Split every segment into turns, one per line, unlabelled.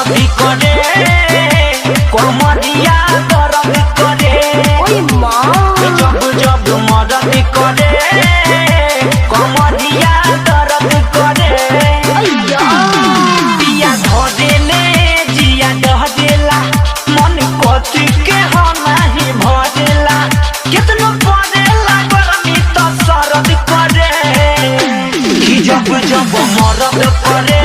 দরদি করে কমদিয়া দরদি করে
জব
জব মরদি করে কমদিয়া দরদ করে দিয়া ধরেলে জিয়া ধরেলা মন কতিকে হনাহি ভরেলা কেতন পরেলা গরমি তো সরদ করে জব জব মরদ করে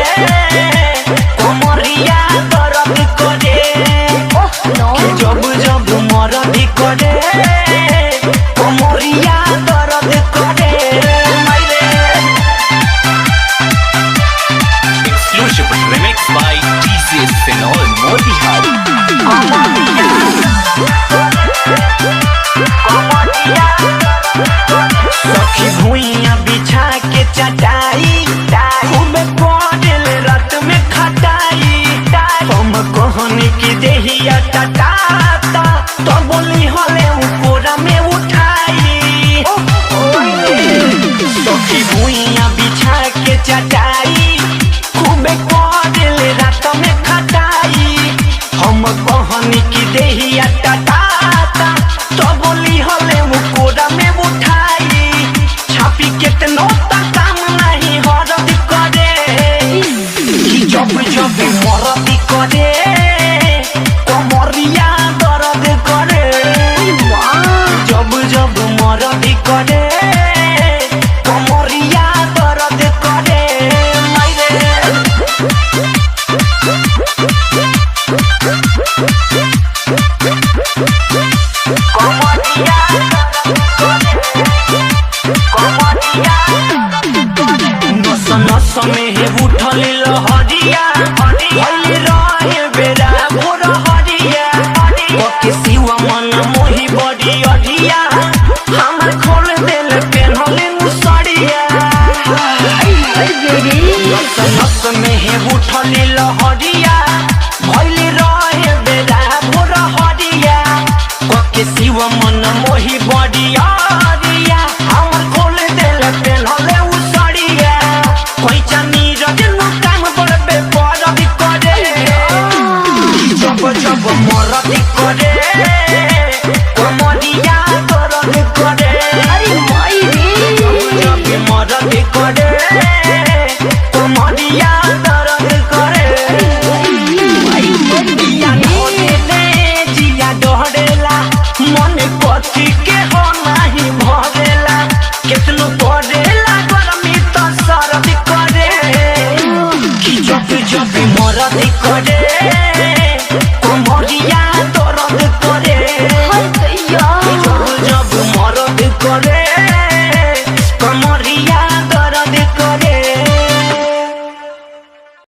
সবে মরতি করে, কমরিয়া দরদ করে। জব জব মরতি করে, কমরিয়া দরদ করে। মাইরে। কমরিয়া দরদ করে, কমরিয়া समेह उठल हरिया মরদি করে কমরিয়া করদ করে
আরে মাই রে
মরদি করে দরদ করে মরদ করে।